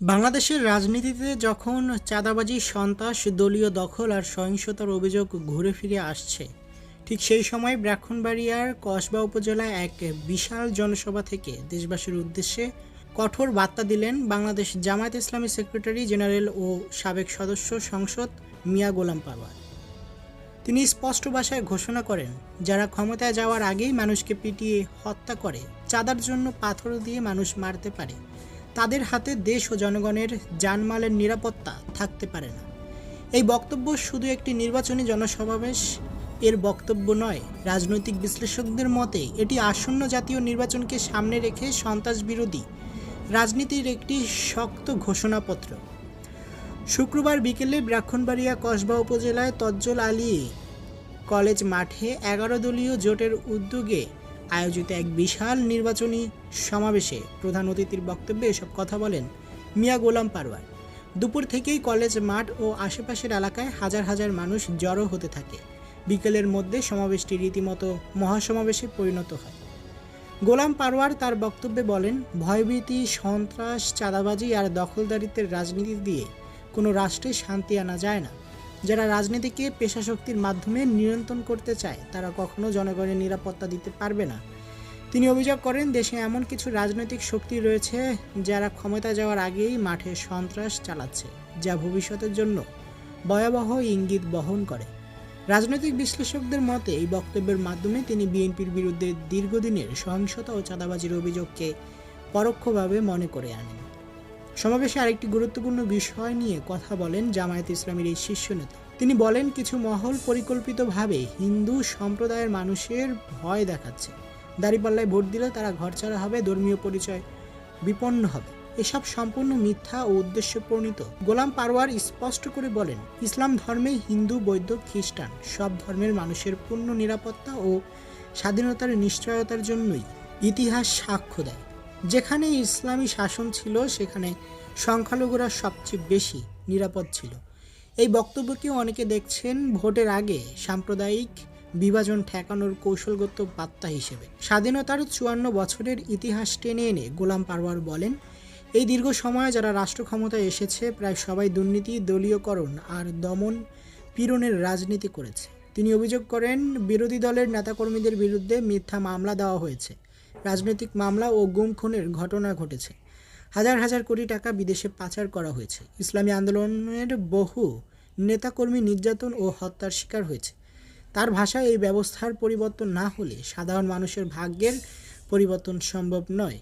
বাংলাদেশের রাজনীতিতে যখন চাঁদাবাজি, সন্ত্রাস, দলীয় দখল আর সহিংসতার অভিযোগ ঘুরে ফিরে আসছে, ঠিক সেই সময় ব্রাহ্মণবাড়িয়ার কসবা উপজেলায় এক বিশাল জনসভা থেকে দেশবাসীর উদ্দেশ্যে কঠোর বার্তা দিলেন বাংলাদেশ জামায়াত ইসলামী সেক্রেটারি জেনারেল ও সাবেক সদস্য সংসদ মিয়া গোলাম পারওয়ার তিনি স্পষ্ট ভাষায় ঘোষণা করেন, যারা ক্ষমতায় যাওয়ার আগেই মানুষকে পিটিয়ে হত্যা করে, চাঁদার জন্য পাথর দিয়ে মানুষ মারতে পারে তাদের হাতে দেশ ও জনগণের জানমালের নিরাপত্তা থাকতে পারে না। এই বক্তব্য শুধু একটি নির্বাচনী জনসমাবেশ, এর বক্তব্য নয়, রাজনৈতিক বিশ্লেষকদের মতে এটি আসন্ন জাতীয় নির্বাচনকে সামনে রেখে সন্ত্রাস বিরোধী রাজনীতির একটি শক্ত ঘোষণাপত্র। শুক্রবার বিকেলে ব্রাক্ষণবাড়িয়া কসবা উপজেলায় তজ্জল আলী কলেজ মাঠে এগারো দলীয় জোটের উদ্যোগে আয়োজিত এক বিশাল নির্বাচনী সমাবেশে প্রধান অতিথির বক্তব্যে এসব কথা বলেন মিয়া গোলাম পারওয়ার দুপুর থেকেই কলেজ মাঠ ও আশেপাশের এলাকায় হাজার হাজার মানুষ জড়ো হতে থাকে। বিকেলের মধ্যে সমাবেশটি রীতিমতো মহাসমাবেশে পরিণত হয়। গোলাম পারওয়ার তার বক্তব্যে বলেন, ভয়ভীতি, সন্ত্রাস, চাঁদাবাজি আর দখলদারিত্বের রাজনীতি দিয়ে কোনো রাষ্ট্রে শান্তি আনা যায় না। যারা রাজনীতিকে পেশাশক্তির মাধ্যমে নিয়ন্ত্রণ করতে চায়, তারা কখনো জনগণের নিরাপত্তা দিতে পারবে না। তিনি অভিযোগ করেন, দেশে এমন কিছু রাজনৈতিক শক্তি রয়েছে যারা ক্ষমতা যাওয়ার আগেই মাঠে সন্ত্রাস চালাচ্ছে, যা ভবিষ্যতের জন্য ভয়াবহ ইঙ্গিত বহন করে। রাজনৈতিক বিশ্লেষকদের মতে, এই বক্তব্যের মাধ্যমে তিনি বিএনপির বিরুদ্ধে দীর্ঘদিনের সহিংসতা ও চাঁদাবাজির অভিযোগকে পরোক্ষভাবে মনে করে আনেন। সমাবেশে আরেকটি গুরুত্বপূর্ণ বিষয় নিয়ে কথা বলেন জামায়াত ইসলামীর এই শীর্ষ নেতা। তিনি বলেন, কিছু মহল পরিকল্পিতভাবে হিন্দু সম্প্রদায়ের মানুষের ভয় দেখাচ্ছে। দাঁড়িপাল্লায় ভোট দিলে তারা ঘরছাড়া হবে, ধর্মীয় পরিচয় বিপন্ন হবে। এসব সম্পূর্ণ মিথ্যা ও উদ্দেশ্য প্রণীত গোলাম পারওয়ার স্পষ্ট করে বলেন, ইসলাম ধর্মে হিন্দু, বৌদ্ধ, খ্রিস্টান সব ধর্মের মানুষের পূর্ণ নিরাপত্তা ও স্বাধীনতার নিশ্চয়তার জন্যই ইতিহাস সাক্ষ্য দেয়। যেখানে ইসলামী শাসন ছিল, সেখানে সংখ্যালঘুরা সবচেয়ে বেশি নিরাপদ ছিল। এই বক্তব্যকেও অনেকে দেখছেন ভোটের আগে সাম্প্রদায়িক বিভাজন ঠেকানোর কৌশলগত বার্তা হিসেবে। স্বাধীনতার চুয়ান্ন বছরের ইতিহাস টেনে এনে গোলাম পারওয়ার বলেন, এই দীর্ঘ সময়ে যারা রাষ্ট্র ক্ষমতায় এসেছে, প্রায় সবাই দুর্নীতি, দলীয়করণ আর দমন পীড়নের রাজনীতি করেছে। তিনি অভিযোগ করেন, বিরোধী দলের নেতাকর্মীদের বিরুদ্ধে মিথ্যা মামলা দেওয়া হয়েছে। রাজনৈতিক মামলা ও গুম খুনের ঘটনা ঘটেছে। হাজার হাজার কোটি টাকা বিদেশে পাচার করা হয়েছে। ইসলামী আন্দোলনের বহু নেতাকর্মী নির্যাতন ও হত্যার শিকার হয়েছে। তার ভাষায় এই ব্যবস্থার পরিবর্তন না হলে সাধারণ মানুষের ভাগ্যের পরিবর্তন সম্ভব নয়।